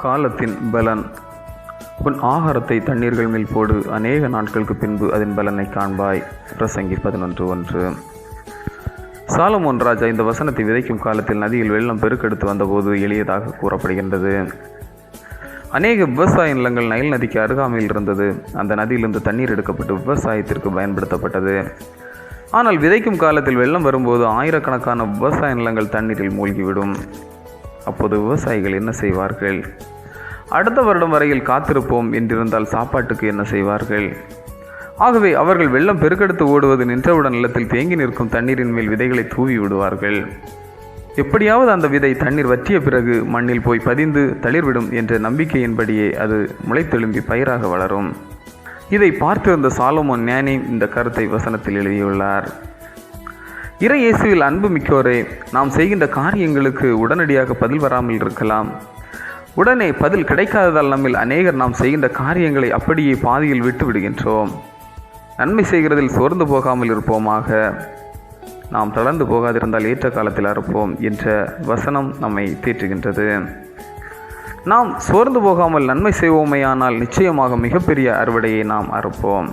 காலத்தின் பலன். உன் ஆகாரத்தை தண்ணீர்கள் மேல் போடு. அநேக நாட்களுக்கு பின்பு அதன் பலனை காண்பாய். பிரசங்கி பதினொன்று ஒன்று. சாலமோன் ராஜா இந்த வசனத்தை விதைக்கும் காலத்தில் நதியில் வெள்ளம் பெருக்கெடுத்து வந்தபோது எளியதாக கூறப்படுகின்றது. அநேக விவசாய நிலங்கள் நைல் நதிக்கு அருகாமையில் இருந்தது. அந்த நதியிலிருந்து தண்ணீர் எடுக்கப்பட்டு விவசாயத்திற்கு பயன்படுத்தப்பட்டது. ஆனால் விதைக்கும் காலத்தில் வெள்ளம் வரும்போது ஆயிரக்கணக்கான விவசாய நிலங்கள் தண்ணீரில் மூழ்கிவிடும். அப்போது விவசாயிகள் என்ன செய்வார்கள்? அடுத்த வருடம் வரையில் காத்திருப்போம் என்றிருந்தால் சாப்பாட்டுக்கு என்ன செய்வார்கள்? ஆகவே அவர்கள் வெள்ளம் பெருக்கெடுத்து ஓடுவது நின்றவுடன் நிலத்தில் தேங்கி நிற்கும் தண்ணீரின் மேல் விதைகளை தூவி விடுவார்கள். எப்படியாவது அந்த விதை தண்ணீர் வற்றிய பிறகு மண்ணில் போய் பதிந்து தளிர்விடும் என்ற நம்பிக்கையின்படியே அது முளைத்தெழும்பி பயிராக வளரும். இதை பார்த்திருந்த சாலமோன் ஞானி இந்த கருத்தை வசனத்தில் எழுதியுள்ளார். இறை இயேசுவில் அன்பு மிக்கோரே நாம் செய்கின்ற காரியங்களுக்கு உடனடியாக பதில் வராமல் இருக்கலாம். உடனே பதில் கிடைக்காததால் நம்மில் அநேகர் நாம் செய்கின்ற காரியங்களை அப்படியே பாதியில் விட்டு விடுகின்றோம். நன்மை செய்கிறதில் சோர்ந்து போகாமல் இருப்போமாக. நாம் தளர்ந்து போகாதிருந்தால் ஏற்ற காலத்தில் அறுப்போம் என்ற வசனம் நம்மை தேற்றுகின்றது. நாம் சோர்ந்து போகாமல் நன்மை செய்வோமேயானால் நிச்சயமாக மிகப்பெரிய அறுவடையை நாம் அறுப்போம்.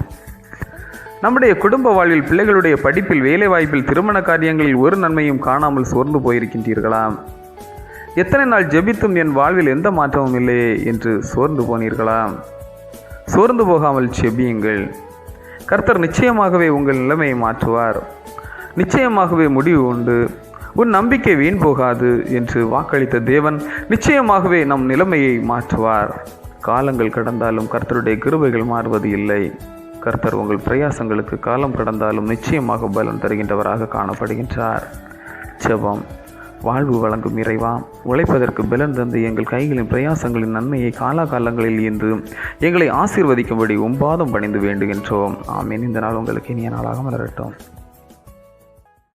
நம்முடைய குடும்ப வாழ்வில் பிள்ளைகளுடைய படிப்பில் வேலைவாய்ப்பில் திருமண காரியங்களில் ஒரு நன்மையும் காணாமல் சோர்ந்து போயிருக்கின்றீர்களா? எத்தனை நாள் ஜெபித்தும் என் வாழ்வில் எந்த மாற்றமும் இல்லையே என்று சோர்ந்து போனீர்களா? சோர்ந்து போகாமல் செபியுங்கள் கர்த்தர் நிச்சயமாகவே உங்கள் நிலைமையை மாற்றுவார். நிச்சயமாகவே முடிவு உண்டு. உன் நம்பிக்கை வீண் போகாது என்று வாக்களித்த தேவன் நிச்சயமாகவே நம் நிலைமையை மாற்றுவார். காலங்கள் கடந்தாலும் கர்த்தருடைய கிருபைகள் மாறுவது இல்லை. கர்த்தர் உங்கள் பிரயாசங்களுக்கு காலம் கடந்தாலும் நிச்சயமாக பலன் தருகின்றவராக காணப்படுகின்றார். செபம் வாழ்வு வழங்கும் இறைவா உழைப்பதற்கு பலன் தந்து எங்கள் கைகளின் பிரயாசங்களின் நன்மையை காலாகாலங்களில் இன்று எங்களை ஆசீர்வதிக்கும்படி உம்பாதம் பணிந்து வேண்டுகின்றோம். ஆமீன். இந்த நாள் உங்களுக்கு இனிய நாளாக மலரட்டும்.